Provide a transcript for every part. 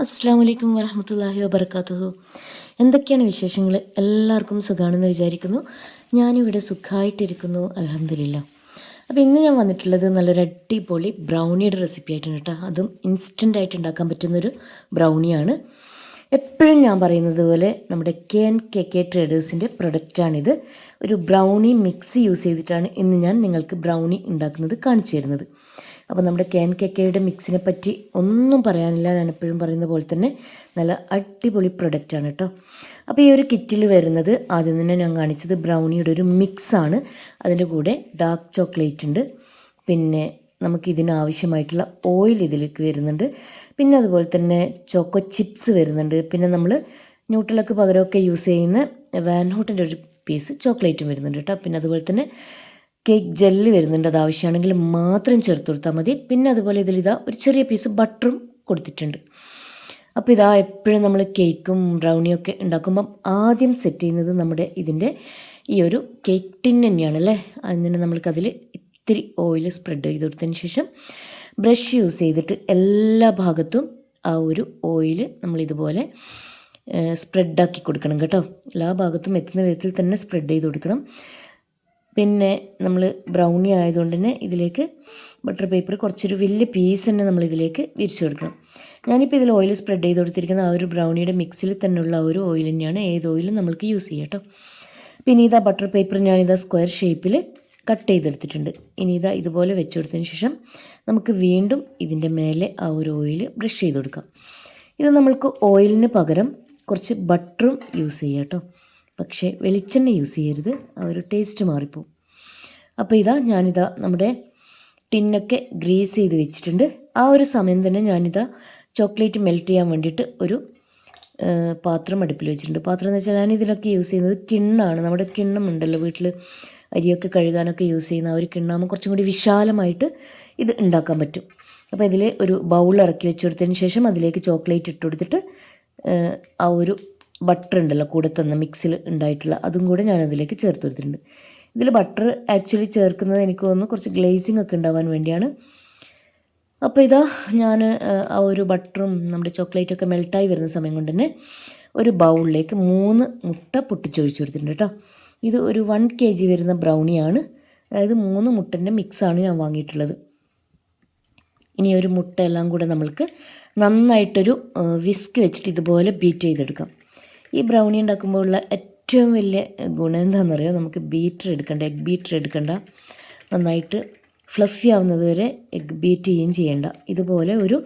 അസ്സാം വലൈക്കും വരഹമത്തല്ലാഹി വബർക്കാത്തുഹു എന്തൊക്കെയാണ് വിശേഷങ്ങൾ എല്ലാവർക്കും സുഖമാണെന്ന് വിചാരിക്കുന്നു. ഞാനിവിടെ സുഖമായിട്ടിരിക്കുന്നു അലഹമില്ല അപ്പോൾ ഇന്ന് ഞാൻ വന്നിട്ടുള്ളത് നല്ലൊരു അടിപൊളി ബ്രൗണിയുടെ റെസിപ്പി ആയിട്ടാണ് കേട്ടോ. അതും ഇൻസ്റ്റന്റ് ആയിട്ട് ഉണ്ടാക്കാൻ പറ്റുന്നൊരു ബ്രൗണിയാണ്. എപ്പോഴും ഞാൻ പറയുന്നത് പോലെ നമ്മുടെ കെ എൻ കെ കെ ട്രേഡേഴ്സിന്റെ പ്രൊഡക്റ്റാണിത് ഒരു ബ്രൗണി മിക്സ് യൂസ് ചെയ്തിട്ടാണ് ഇന്ന് ഞാൻ നിങ്ങൾക്ക് ബ്രൗണി ഉണ്ടാക്കുന്നത് കാണിച്ചു തരുന്നത്. അപ്പോൾ നമ്മുടെ കേൻ കെക്കയുടെ മിക്സിനെ പറ്റി ഒന്നും പറയാനില്ല. ഞാൻ എപ്പോഴും പറയുന്ന പോലെ തന്നെ നല്ല അടിപൊളി പ്രൊഡക്റ്റാണ് കേട്ടോ അപ്പോൾ ഈ ഒരു കിറ്റിൽ വരുന്നത് ആദ്യം തന്നെ ഞാൻ കാണിച്ചത് ബ്രൗണിയുടെ ഒരു മിക്സാണ് അതിന്റെ കൂടെ ഡാർക്ക് ചോക്ലേറ്റ് ഉണ്ട്. പിന്നെ നമുക്ക് ഇതിനാവശ്യമായിട്ടുള്ള ഓയിൽ ഇതിലേക്ക് വരുന്നുണ്ട്. പിന്നെ അതുപോലെ തന്നെ ചോക്കോ ചിപ്സ് വരുന്നുണ്ട്. പിന്നെ നമ്മൾ ന്യൂട്രലൊക്കെ പകരമൊക്കെ യൂസ് ചെയ്യുന്ന വാൻഹോട്ടിന്റെ ഒരു പീസ് ചോക്ലേറ്റും വരുന്നുണ്ട് കേട്ടോ പിന്നെ അതുപോലെ തന്നെ കേക്ക് ജെല്ല് വരുന്നുണ്ട് അത് ആവശ്യമാണെങ്കിൽ മാത്രം ചേർത്ത് കൊടുത്താൽ മതി. പിന്നെ അതുപോലെ ഇതിൽ ഇതാ ഒരു ചെറിയ പീസ് ബട്ടറും കൊടുത്തിട്ടുണ്ട്. അപ്പോൾ ഇതാ എപ്പോഴും നമ്മൾ കേക്കും ബ്രൗണിയും ഒക്കെ ഉണ്ടാക്കുമ്പം ആദ്യം സെറ്റ് ചെയ്യുന്നത് നമ്മുടെ ഇതിന്റെ ഈ ഒരു കേക്ക് ടിൻ തന്നെയാണ് അല്ലേ? അതിന് നമ്മൾക്കതിൽ ഇത്തിരി ഓയിൽ സ്പ്രെഡ് ചെയ്ത് കൊടുത്തതിന് ശേഷം ബ്രഷ് യൂസ് ചെയ്തിട്ട് എല്ലാ ഭാഗത്തും ആ ഒരു ഓയിൽ നമ്മളിതുപോലെ സ്പ്രെഡാക്കി കൊടുക്കണം കേട്ടോ. എല്ലാ ഭാഗത്തും എത്തുന്ന വിധത്തിൽ തന്നെ സ്പ്രെഡ് ചെയ്ത് കൊടുക്കണം. പിന്നെ നമ്മൾ ബ്രൗണി ആയതുകൊണ്ട് തന്നെ ഇതിലേക്ക് ബട്ടർ പേപ്പർ കുറച്ചൊരു വലിയ പീസ് തന്നെ നമ്മൾ ഇതിലേക്ക് വിരിച്ചു കൊടുക്കണം. ഞാനിപ്പോൾ ഇതിൽ ഓയിൽ സ്പ്രെഡ് ചെയ്ത് കൊടുത്തിരിക്കുന്ന ആ ഒരു ബ്രൗണിയുടെ മിക്സിൽ തന്നെയുള്ള ആ ഒരു ഓയിൽ തന്നെയാണ് ഏത് ഓയിലും നമുക്ക് യൂസ് ചെയ്യാം കേട്ടോ പിന്നെ ഇതാ ബട്ടർ പേപ്പർ ഞാനിതാ സ്ക്വയർ ഷേപ്പിൽ കട്ട് ചെയ്തെടുത്തിട്ടുണ്ട്. ഇനി ഇതാ ഇതുപോലെ വെച്ച് കൊടുത്തതിന് ശേഷം നമുക്ക് വീണ്ടും ഇതിന്റെ മേലെ ആ ഒരു ഓയിൽ ബ്രഷ് ചെയ്ത് കൊടുക്കാം. ഇത് നമ്മൾക്ക് ഓയിലിന് പകരം കുറച്ച് ബട്ടറും യൂസ് ചെയ്യാം കേട്ടോ പക്ഷേ വെളിച്ചെണ്ണ യൂസ് ചെയ്യരുത്. ആ ഒരു ടേസ്റ്റ് മാറിപ്പോവും. അപ്പോൾ ഇതാ ഞാനിതാ നമ്മുടെ ടിന്നൊക്കെ ഗ്രീസ് ചെയ്ത് വെച്ചിട്ടുണ്ട്. ആ ഒരു സമയം തന്നെ ഞാനിതാ ചോക്ലേറ്റ് മെൽറ്റ് ചെയ്യാൻ വേണ്ടിയിട്ട് ഒരു പാത്രം അടുപ്പിൽ വെച്ചിട്ടുണ്ട്. പാത്രം എന്ന് വെച്ചാൽ ഞാൻ ഇതിനൊക്കെ യൂസ് ചെയ്യുന്നത് കിണ്ണാണ്. നമ്മുടെ കിണ്ണമുണ്ടല്ലോ വീട്ടിൽ അരിയൊക്കെ കഴുകാനൊക്കെ യൂസ് ചെയ്യുന്ന ആ ഒരു കിണ്ണാകുമ്പോൾ കുറച്ചും കൂടി വിശാലമായിട്ട് ഇത് ഉണ്ടാക്കാൻ പറ്റും. അപ്പോൾ ഇതിൽ ഒരു ബൗൾ ഇറക്കി വെച്ച് കൊടുത്തതിന് ശേഷം അതിലേക്ക് ചോക്ലേറ്റ് ഇട്ട് കൊടുത്തിട്ട് ആ ഒരു ബട്ടർ ഉണ്ടല്ലോ കൂടെ തന്ന മിക്സിൽ ഉണ്ടായിട്ടുള്ള അതും കൂടെ ഞാൻ അതിലേക്ക് ചേർത്ത് കൊടുത്തിട്ടുണ്ട്. ഇതിൽ ബട്ടർ ആക്ച്വലി ചേർക്കുന്നത് എനിക്ക് തോന്നുന്നു കുറച്ച് ഗ്ലേസിംഗ് ഒക്കെ ഉണ്ടാവാൻ വേണ്ടിയാണ്. അപ്പോൾ ഇതാ ഞാൻ ആ ഒരു ബട്ടറും നമ്മുടെ ചോക്ലേറ്റൊക്കെ മെൽട്ടായി വരുന്ന സമയം കൊണ്ട് തന്നെ ഒരു ബൗളിലേക്ക് മൂന്ന് മുട്ട പൊട്ടിച്ചൊഴിച്ച് കൊടുത്തിട്ടുണ്ട് കേട്ടോ. ഇത് ഒരു വൺ കെ ജി വരുന്ന ബ്രൗണിയാണ് അതായത് മൂന്ന് മുട്ടന്റെ മിക്സാണ് ഞാൻ വാങ്ങിയിട്ടുള്ളത്. ഇനി ഒരു മുട്ട എല്ലാം കൂടെ നമ്മൾക്ക് നന്നായിട്ടൊരു വിസ്ക് വെച്ചിട്ട് ഇതുപോലെ ബീറ്റ് ചെയ്തെടുക്കാം. ഈ ബ്രൗണി ഉണ്ടാക്കുമ്പോൾ ഉള്ള ഏറ്റവും വലിയ ഗുണം എന്താണെന്ന് അറിയാം നമുക്ക് ബീറ്റർ എടുക്കണ്ട എഗ് ബീറ്റർ എടുക്കണ്ട. നന്നായിട്ട് ഫ്ലഫി ആവുന്നത് വരെ എഗ് ബീറ്റ് ചെയ്യുകയും ചെയ്യേണ്ട. ഇതുപോലെ ഒരു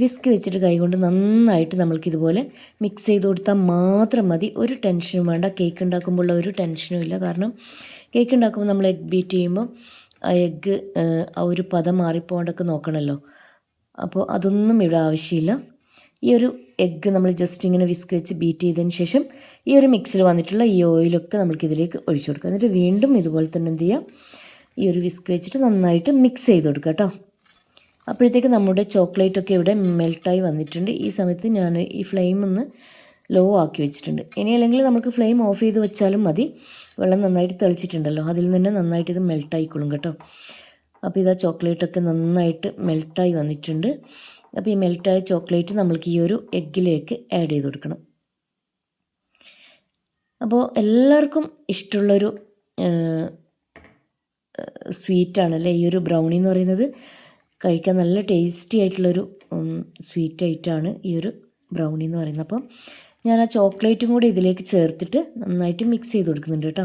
വിസ്ക് വെച്ചിട്ട് കൈകൊണ്ട് നന്നായിട്ട് നമ്മൾക്ക് ഇതുപോലെ മിക്സ് ചെയ്ത് കൊടുത്താൽ മാത്രം മതി. ഒരു ടെൻഷനും വേണ്ട. കേക്ക് ഉണ്ടാക്കുമ്പോൾ ഉള്ള ഒരു ടെൻഷനും ഇല്ല. കാരണം കേക്ക് ഉണ്ടാക്കുമ്പോൾ നമ്മൾ എഗ് ബീറ്റ് ചെയ്യുമ്പോൾ ആ എഗ്ഗ് ആ ഒരു പദം മാറിപ്പോണ്ടൊക്കെ നോക്കണമല്ലോ. അപ്പോൾ അതൊന്നും ഇവിടെ ആവശ്യമില്ല. ഈ ഒരു എഗ്ഗ് നമ്മൾ ജസ്റ്റ് ഇങ്ങനെ വിസ്ക് വെച്ച് ബീറ്റ് ചെയ്തതിന് ശേഷം ഈ ഒരു മിക്സിൽ വന്നിട്ടുള്ള ഈ ഓയിലൊക്കെ നമുക്ക് ഇതിലേക്ക് ഒഴിച്ചു കൊടുക്കുക എന്നിട്ട് വീണ്ടും ഇതുപോലെ തന്നെ എന്ത് ചെയ്യുക ഈ ഒരു വിസ്ക് വെച്ചിട്ട് നന്നായിട്ട് മിക്സ് ചെയ്ത് കൊടുക്കുക കേട്ടോ. അപ്പോഴത്തേക്ക് നമ്മുടെ ചോക്ലേറ്റ് ഒക്കെ ഇവിടെ മെൽട്ടായി വന്നിട്ടുണ്ട്. ഈ സമയത്ത് ഞാൻ ഈ ഫ്ലെയിം ഒന്ന് ലോ ആക്കി വെച്ചിട്ടുണ്ട്. ഇനി അല്ലെങ്കിൽ നമുക്ക് ഫ്ലെയിം ഓഫ് ചെയ്ത് വെച്ചാലും മതി. വെള്ളം നന്നായിട്ട് തെളിച്ചിട്ടുണ്ടല്ലോ. അതിൽ നിന്ന് നന്നായിട്ട് ഇത് മെൽട്ടായിക്കോളും കേട്ടോ. അപ്പോൾ ഇതാ ചോക്ലേറ്റൊക്കെ നന്നായിട്ട് മെൽട്ടായി വന്നിട്ടുണ്ട്. അപ്പോൾ ഈ മെൽറ്റായ ചോക്ലേറ്റ് നമ്മൾക്ക് ഈ ഒരു എഗ്ഗിലേക്ക് ആഡ് ചെയ്ത് കൊടുക്കണം. അപ്പോൾ എല്ലാവർക്കും ഇഷ്ടമുള്ളൊരു സ്വീറ്റാണ് അല്ലേ? ഈ ഒരു ബ്രൗണി എന്ന് പറയുന്നത് കഴിക്കാൻ നല്ല ടേസ്റ്റി ആയിട്ടുള്ളൊരു സ്വീറ്റ് ആയിട്ടാണ് ഈ ഒരു ബ്രൗണി എന്ന് പറയുന്നത്. അപ്പം ഞാൻ ആ ചോക്ലേറ്റും കൂടി ഇതിലേക്ക് ചേർത്തിട്ട് നന്നായിട്ട് മിക്സ് ചെയ്ത് കൊടുക്കുന്നുണ്ട് കേട്ടോ.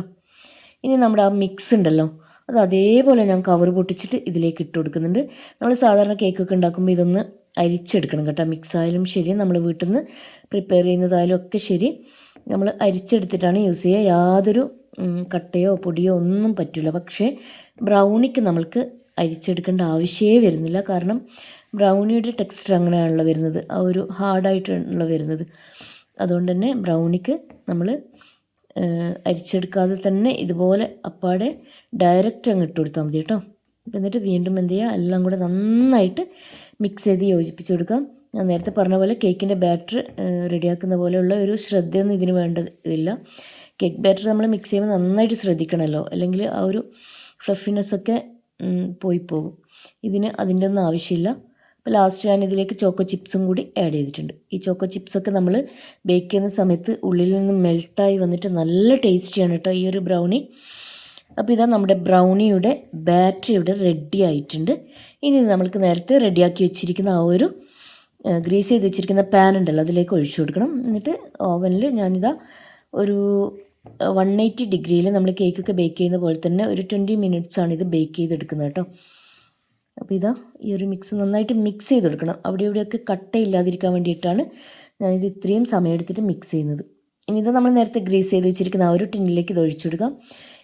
ഇനി നമ്മുടെ ആ മിക്സ് ഉണ്ടല്ലോ അത് അതേപോലെ ഞാൻ കവർ പൊട്ടിച്ചിട്ട് ഇതിലേക്ക് ഇട്ട് കൊടുക്കുന്നുണ്ട്. നമ്മൾ സാധാരണ കേക്കൊക്കെ ഉണ്ടാക്കുമ്പോൾ ഇതൊന്ന് അരിച്ചെടുക്കണം കേട്ടോ. മിക്സായാലും ശരി നമ്മൾ വീട്ടിൽ നിന്ന് പ്രിപ്പയർ ചെയ്യുന്നതായാലും ഒക്കെ ശരി. നമ്മൾ അരിച്ചെടുത്തിട്ടാണ് യൂസ് ചെയ്യുക. യാതൊരു കട്ടയോ പൊടിയോ ഒന്നും പറ്റില്ല പക്ഷേ ബ്രൗണിക്ക് നമ്മൾക്ക് അരിച്ചെടുക്കേണ്ട ആവശ്യമേ വരുന്നില്ല. കാരണം ബ്രൗണിയുടെ ടെക്സ്ചർ അങ്ങനെയാണല്ലോ വരുന്നത്. ആ ഒരു ഹാർഡായിട്ടാണല്ലോ വരുന്നത്. അതുകൊണ്ട് തന്നെ ബ്രൗണിക്ക് നമ്മൾ അരിച്ചെടുക്കാതെ തന്നെ ഇതുപോലെ അപ്പാടെ ഡയറക്റ്റ് അങ്ങ് ഇട്ട് കൊടുത്താൽ മതി കേട്ടോ. എന്നിട്ട് വീണ്ടും എന്ത് ചെയ്യുക? എല്ലാം കൂടെ നന്നായിട്ട് മിക്സ് ചെയ്ത് യോജിപ്പിച്ച് കൊടുക്കാം ഞാൻ നേരത്തെ പറഞ്ഞ പോലെ കേക്കിന്റെ ബാറ്റർ റെഡിയാക്കുന്ന പോലെയുള്ള ഒരു ശ്രദ്ധയൊന്നും ഇതിന് വേണ്ടതില്ല. കേക്ക് ബാറ്റർ നമ്മൾ മിക്സ് ചെയ്യുമ്പോൾ നന്നായിട്ട് ശ്രദ്ധിക്കണമല്ലോ. അല്ലെങ്കിൽ ആ ഒരു ഫ്ലഫിനെസ് ഒക്കെ പോയി പോകും. ഇതിന് അതിന്റെ ഒന്നും ആവശ്യമില്ല. അപ്പോൾ ലാസ്റ്റ് ഞാൻ ഇതിലേക്ക് ചോക്കോ ചിപ്സും കൂടി ആഡ് ചെയ്തിട്ടുണ്ട്. ഈ ചോക്കോ ചിപ്സൊക്കെ നമ്മൾ ബേക്ക് ചെയ്യുന്ന സമയത്ത് ഉള്ളിൽ നിന്ന് മെൽട്ടായി വന്നിട്ട് നല്ല ടേസ്റ്റിയാണ് കേട്ടോ ഈ ഒരു ബ്രൗണി. അപ്പോൾ ഇതാ നമ്മുടെ ബ്രൗണിയുടെ ബാറ്ററി ഇവിടെ റെഡി ആയിട്ടുണ്ട്. ഇനി നമ്മൾക്ക് നേരത്തെ റെഡിയാക്കി വെച്ചിരിക്കുന്ന ആ ഒരു ഗ്രീസ് ചെയ്ത് വെച്ചിരിക്കുന്ന പാൻ ഉണ്ടല്ലോ അതിലേക്ക് ഒഴിച്ചു കൊടുക്കണം. എന്നിട്ട് ഓവനിൽ ഞാനിതാ ഒരു വൺ എയ്റ്റി ഡിഗ്രിയിൽ നമ്മൾ കേക്കൊക്കെ ബേക്ക് ചെയ്യുന്ന പോലെ തന്നെ ഒരു ട്വന്റി മിനിറ്റ്സാണ് ഇത് ബേക്ക് ചെയ്തെടുക്കുന്നത് കേട്ടോ. അപ്പോൾ ഇതാ ഈ ഒരു മിക്സ് നന്നായിട്ട് മിക്സ് ചെയ്ത് കൊടുക്കണം. അവിടെ ഇവിടെയൊക്കെ കട്ടയില്ലാതിരിക്കാൻ വേണ്ടിയിട്ടാണ് ഞാനിത് ഇത്രയും സമയം എടുത്തിട്ട് മിക്സ് ചെയ്യുന്നത്. ഇനി ഇത് നമ്മൾ നേരത്തെ ഗ്രീസ് ചെയ്ത് വെച്ചിരിക്കുന്ന ആ ഒരു ടിന്നിലേക്ക് ഇത് ഒഴിച്ചു കൊടുക്കാം.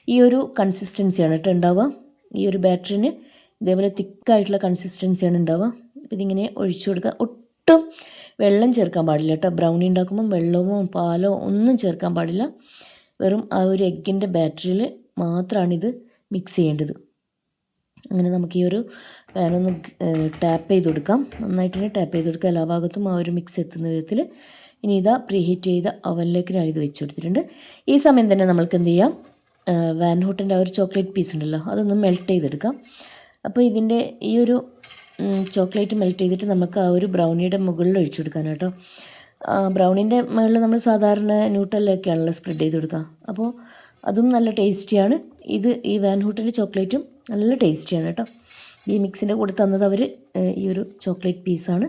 ഈ ഒരു കൺസിസ്റ്റൻസിയാണ് കേട്ടോ ഉണ്ടാവുക ഈ ഒരു ബാറ്ററിന് ഇതേപോലെ തിക്കായിട്ടുള്ള കൺസിസ്റ്റൻസിയാണ് ഉണ്ടാവുക അപ്പോൾ ഇതിങ്ങനെ ഒഴിച്ചു കൊടുക്കുക ഒട്ടും വെള്ളം ചേർക്കാൻ പാടില്ല കേട്ടോ ബ്രൗണി ഉണ്ടാക്കുമ്പോൾ വെള്ളമോ പാലോ ഒന്നും ചേർക്കാൻ പാടില്ല. വെറും ആ ഒരു എഗ്ഗിന്റെ ബാറ്ററിയിൽ മാത്രമാണിത് മിക്സ് ചെയ്യേണ്ടത്. അങ്ങനെ നമുക്ക് ഈ ഒരു പാനൊന്ന് ടാപ്പ് ചെയ്ത് കൊടുക്കാം. നന്നായിട്ട് തന്നെ ടാപ്പ് ചെയ്ത് കൊടുക്കുക എല്ലാ ഭാഗത്തും ആ ഒരു മിക്സ് എത്തുന്ന വിധത്തിൽ. ഇനി ഇതാ പ്രീഹീറ്റ് ചെയ്ത അവനിലേക്ക് ഞാൻ ഇത് വെച്ച് കൊടുത്തിട്ടുണ്ട്. ഈ സമയം തന്നെ നമ്മൾക്ക് എന്ത് ചെയ്യാം? വാൻ ഹൂട്ടിന്റെ ആ ഒരു ചോക്ലേറ്റ് പീസ് ഉണ്ടല്ലോ അതൊന്ന് മെൽറ്റ് ചെയ്തെടുക്കാം. അപ്പോൾ ഇതിന്റെ ഈ ഒരു ചോക്ലേറ്റ് മെൽറ്റ് ചെയ്തിട്ട് നമുക്ക് ആ ഒരു ബ്രൗണിയുടെ മുകളിൽ ഒഴിച്ചു കൊടുക്കാൻ കേട്ടോ. ബ്രൗണിന്റെ മുകളിൽ നമ്മൾ സാധാരണ ന്യൂട്ടലൊക്കെയാണല്ലോ സ്പ്രെഡ് ചെയ്ത് കൊടുക്കുക. അപ്പോൾ അതും നല്ല ടേസ്റ്റിയാണ് ഇത് ഈ വാൻ ഹൂട്ടിന്റെ ചോക്ലേറ്റും നല്ല ടേസ്റ്റിയാണ് കേട്ടോ. ഈ മിക്സിന്റെ കൂടെ തന്നത് അവർ ഈ ഒരു ചോക്ലേറ്റ് പീസാണ്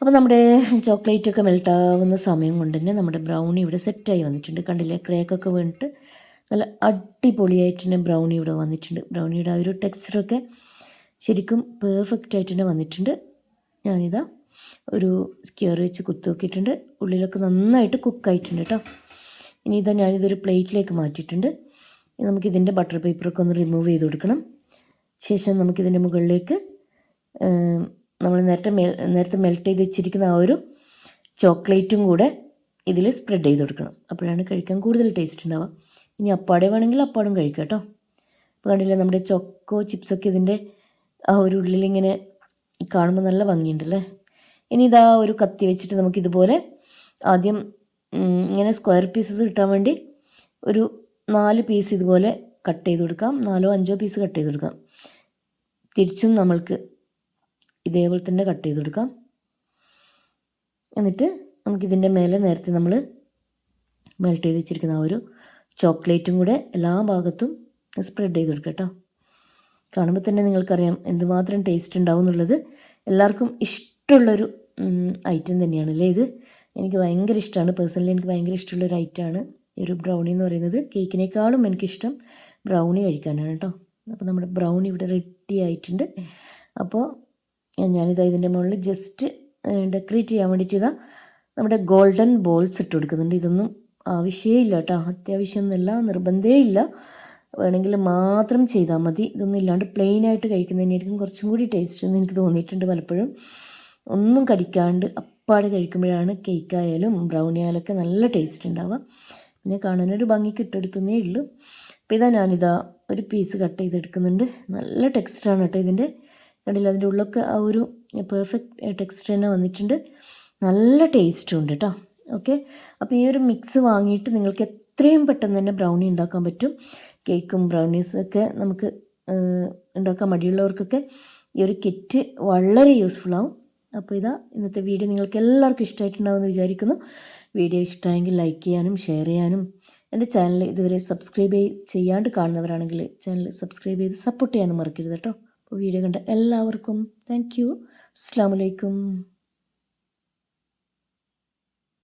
അപ്പോൾ നമ്മുടെ ചോക്ലേറ്റൊക്കെ മെൽട്ടാവുന്ന സമയം കൊണ്ട് തന്നെ നമ്മുടെ ബ്രൗണി ഇവിടെ സെറ്റായി വന്നിട്ടുണ്ട്. കണ്ടില്ലേ? ക്രേക്കൊക്കെ വീണിട്ട് നല്ല അടിപൊളിയായിട്ട് തന്നെ ബ്രൗണി ഇവിടെ വന്നിട്ടുണ്ട്. ബ്രൗണിയുടെ ആ ഒരു ടെക്സ്ചറൊക്കെ ശരിക്കും പെർഫെക്റ്റ് ആയിട്ട് തന്നെ വന്നിട്ടുണ്ട്. ഞാനിതാ ഒരു സ്ക്വയർ വെച്ച് കുത്തുനോക്കിയിട്ടുണ്ട് ഉള്ളിലൊക്കെ നന്നായിട്ട് കുക്കായിട്ടുണ്ട് കേട്ടോ ഇനി ഇതാ ഞാനിതൊരു പ്ലേറ്റിലേക്ക് മാറ്റിയിട്ടുണ്ട്. നമുക്കിതിന്റെ ബട്ടർ പേപ്പറൊക്കെ ഒന്ന് റിമൂവ് ചെയ്ത് കൊടുക്കണം. ശേഷം നമുക്കിതിന്റെ മുകളിലേക്ക് നമ്മൾ നേരത്തെ മെൽ നേരത്തെ മെൽറ്റ് ചെയ്ത് വെച്ചിരിക്കുന്ന ആ ഒരു ചോക്ലേറ്റും കൂടെ ഇതിൽ സ്പ്രെഡ് ചെയ്ത് കൊടുക്കണം. അപ്പോഴാണ് കഴിക്കാൻ കൂടുതൽ ടേസ്റ്റ് ഉണ്ടാവുക. ഇനി അപ്പാടെ വേണമെങ്കിൽ അപ്പാടും കഴിക്കാം കേട്ടോ. കണ്ടില്ലേ നമ്മുടെ ചൊക്കോ ചിപ്സൊക്കെ ഇതിന്റെ ആ ഒരു ഉള്ളിലിങ്ങനെ കാണുമ്പോൾ നല്ല ഭംഗിയുണ്ടല്ലേ? ഇനി ഇതാ ഒരു കത്തി വെച്ചിട്ട് നമുക്കിതുപോലെ ആദ്യം ഇങ്ങനെ സ്ക്വയർ പീസസ് കിട്ടാൻ വേണ്ടി ഒരു നാല് പീസ് ഇതുപോലെ കട്ട് ചെയ്ത് കൊടുക്കാം. നാലോ അഞ്ചോ പീസ് കട്ട് ചെയ്ത് കൊടുക്കാം. തിരിച്ചും നമ്മൾക്ക് ഇതേപോലെ തന്നെ കട്ട് ചെയ്ത് കൊടുക്കാം. എന്നിട്ട് നമുക്കിതിന്റെ മേലെ നേരത്തെ നമ്മൾ മെൽട്ട് ചെയ്ത് വെച്ചിരിക്കുന്ന ആ ഒരു ചോക്ലേറ്റും കൂടെ എല്ലാ ഭാഗത്തും സ്പ്രെഡ് ചെയ്ത് കൊടുക്കാം കേട്ടോ. കാണുമ്പോൾ തന്നെ നിങ്ങൾക്കറിയാം എന്തുമാത്രം ടേസ്റ്റ് ഉണ്ടാവും എന്നുള്ളത്. എല്ലാവർക്കും ഇഷ്ടമുള്ളൊരു ഐറ്റം തന്നെയാണ് അല്ലേ ഇത്? എനിക്ക് ഭയങ്കര ഇഷ്ടമാണ് പേഴ്സണലി എനിക്ക് ഭയങ്കര ഇഷ്ടമുള്ളൊരു ഐറ്റമാണ് ഈ ഒരു ബ്രൗണി എന്ന് പറയുന്നത്. കേക്കിനേക്കാളും എനിക്കിഷ്ടം ബ്രൗണി കഴിക്കാനാണ് കേട്ടോ. അപ്പോൾ നമ്മുടെ ബ്രൗണി ഇവിടെ റെഡി ആയിട്ടുണ്ട്. അപ്പോൾ ഞാനിതാ ഇതിന്റെ മുകളിൽ ജസ്റ്റ് ഡെക്കറേറ്റ് ചെയ്യാൻ വേണ്ടിയിട്ട് ഇതാ നമ്മുടെ ഗോൾഡൻ ബോൾസ് ഇട്ട് കൊടുക്കുന്നുണ്ട്. ഇതൊന്നും ആവശ്യമേ കേട്ടോ. അത്യാവശ്യമൊന്നുമില്ല നിർബന്ധേ ഇല്ല. വേണമെങ്കിൽ മാത്രം ചെയ്താൽ മതി. ഇതൊന്നും ഇല്ലാണ്ട് പ്ലെയിൻ ആയിട്ട് കഴിക്കുന്നതിനായിരിക്കും കുറച്ചും കൂടി ടേസ്റ്റ് എന്ന് എനിക്ക് തോന്നിയിട്ടുണ്ട് പലപ്പോഴും. ഒന്നും കടിക്കാണ്ട് അപ്പാട് കഴിക്കുമ്പോഴാണ് കേക്കായാലും ബ്രൗണി ആയാലൊക്കെ നല്ല ടേസ്റ്റ് ഉണ്ടാവുക. പിന്നെ കാണാനൊരു ഭംഗിക്ക് ഇട്ടെടുത്തുന്നേ ഉള്ളൂ. അപ്പോൾ ഇതാ ഞാനിതാ ഒരു പീസ് കട്ട് ചെയ്തെടുക്കുന്നുണ്ട്. നല്ല ടെക്സ്റ്റാണ് കേട്ടോ ഇതിന്റെ. കണ്ടില്ല? അതിന്റെ ഉള്ളൊക്കെ ആ ഒരു പെർഫെക്റ്റ് ടെക്സ്റ്റ് തന്നെ വന്നിട്ടുണ്ട്. നല്ല ടേസ്റ്റും ഉണ്ട് കേട്ടോ. ഓക്കെ അപ്പോൾ ഈ ഒരു മിക്സ് വാങ്ങിയിട്ട് നിങ്ങൾക്ക് എത്രയും പെട്ടെന്ന് തന്നെ ബ്രൗണി ഉണ്ടാക്കാൻ പറ്റും. കേക്കും ബ്രൗണീസൊക്കെ നമുക്ക് ഉണ്ടാക്കാൻ മടിയുള്ളവർക്കൊക്കെ ഈ ഒരു കിറ്റ് വളരെ യൂസ്ഫുൾ ആവും. അപ്പോൾ ഇതാ ഇന്നത്തെ വീഡിയോ നിങ്ങൾക്ക് എല്ലാവർക്കും ഇഷ്ടമായിട്ടുണ്ടാവുമെന്ന് വിചാരിക്കുന്നു. വീഡിയോ ഇഷ്ടമായെങ്കിൽ ലൈക്ക് ചെയ്യാനും ഷെയർ ചെയ്യാനും എന്റെ ചാനൽ ഇതുവരെ സബ്സ്ക്രൈബ് ചെയ്യാണ്ട് കാണുന്നവരാണെങ്കിൽ ചാനൽ സബ്സ്ക്രൈബ് ചെയ്ത് സപ്പോർട്ട് ചെയ്യാനും മറക്കരുത് കേട്ടോ. അപ്പോൾ വീഡിയോ കണ്ട എല്ലാവർക്കും താങ്ക് യു അസ്സാം വലൈക്കും